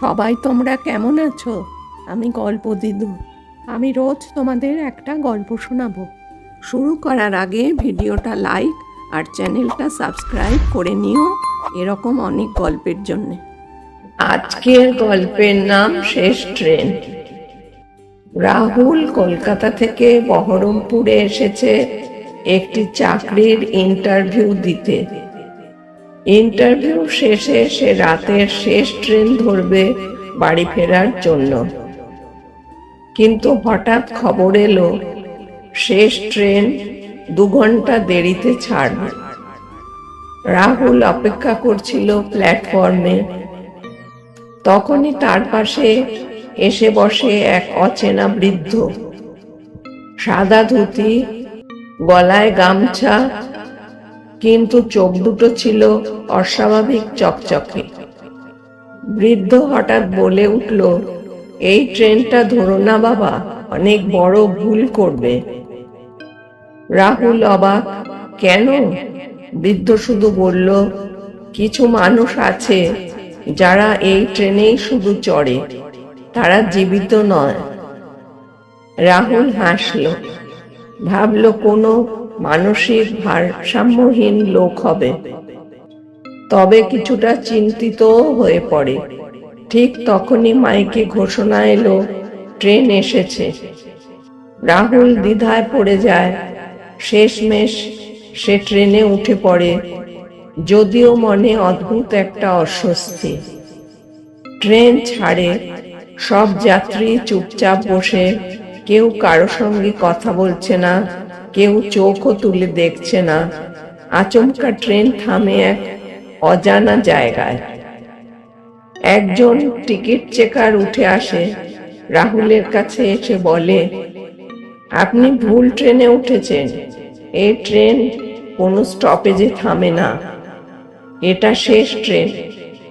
সবাই তোমরা কেমন আছো? আমি গল্প দিদু। আমি রোজ তোমাদের একটা গল্প শোনাবো। শুরু করার আগে ভিডিওটা লাইক আর চ্যানেলটা সাবস্ক্রাইব করে নিও এরকম অনেক গল্পের জন্যে। আজকের গল্পের নাম শেষ ট্রেন। রাহুল কলকাতা থেকে বহরমপুরে এসেছে একটি চাকরির ইন্টারভিউ দিতে। ইন্টারভিউ শেষে সে রাতের শেষ ট্রেন ধরবে বাড়ি ফেরার জন্য। কিন্তু হঠাৎ খবর এলো, শেষ ট্রেন দু ঘণ্টা দেরিতে ছাড়বে। রাহুল অপেক্ষা করছিল প্ল্যাটফর্মে তখনই তার পাশে এসে বসে এক অচেনা বৃদ্ধ। সাদা ধুতি, গলায় গামছা কিন্তু চোখ দুটো ছিল অস্বাভাবিক চকচকে। বৃদ্ধ হঠাৎ বলে উঠল, এই ট্রেনটা ধরো না বাবা, অনেক বড় ভুল করবে। রাহুল অবাক, কেন? বৃদ্ধ শুধু বলল, কিছু মানুষ আছে যারা এই ট্রেনেই শুধু চড়ে, তারা জীবিত নয়। রাহুল হাসল, ভাবল কোনো মানসিক ভারসাম্যহীন লোক হবে। তবে কিছুটা চিন্তিত হয়ে পড়ে। ঠিক তখনই মাইকে ঘোষণা এলো, ট্রেন এসেছে। রাহুল দ্বিধায় পড়ে যায়। শেষমেশ সে ট্রেনে উঠে পড়ে। যদিও মনে অদ্ভুত একটা অস্বস্তি। ট্রেন ছাড়ে। সব যাত্রী চুপচাপ বসে। কেউ কারও সঙ্গে কথা বলছে না। কেউ চোখও তুলে দেখছে না। আচমকা ট্রেন থামে এক অজানা জায়গায়। একজন টিকিট চেকার উঠে আসে। রাহুলের কাছে এসে বলে, আপনি ভুল ট্রেনে উঠেছেন। এই ট্রেন কোনো স্টপেজে থামে না। এটা শেষ ট্রেন।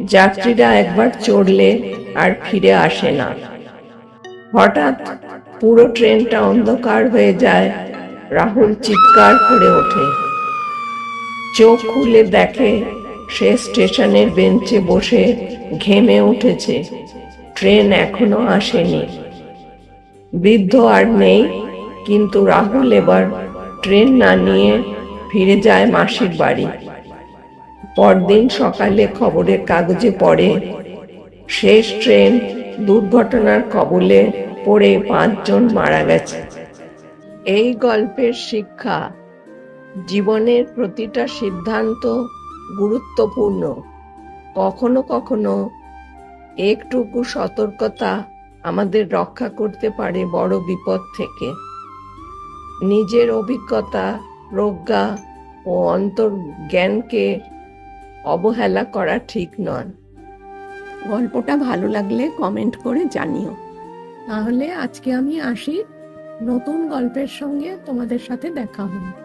যাত্রীরা একবার চড়লে আর ফিরে আসে না। হঠাৎ পুরো ট্রেনটা অন্ধকার হয়ে যায়। রাহুল চিৎকার করে ওঠে। চোখ খুলে দেখে সে স্টেশনের বেঞ্চে বসে ঘেমে উঠেছে। ট্রেন এখনও আসেনি। বৃদ্ধ আর নেই, কিন্তু রাহুল এবার ট্রেন না নিয়ে ফিরে যায় মাসির বাড়ি। পরদিন সকালে খবরের কাগজে পড়ে, শেষ ট্রেন দুর্ঘটনার কবলে পড়ে পাঁচজন মারা গেছে। এই গল্পের শিক্ষা জীবনের প্রতিটা সিদ্ধান্ত গুরুত্বপূর্ণ। কখনো কখনো একটুকু সতর্কতা আমাদের রক্ষা করতে পারে বড় বিপদ থেকে। নিজের অভিজ্ঞতা, প্রজ্ঞা ও অন্তর্জ্ঞানকে অবহেলা করা ঠিক নয়। গল্পটা ভালো লাগলে কমেন্ট করে জানিও। তাহলে আজকে আমি আসি। নতুন গল্পের সঙ্গে তোমাদের সাথে দেখা হবে।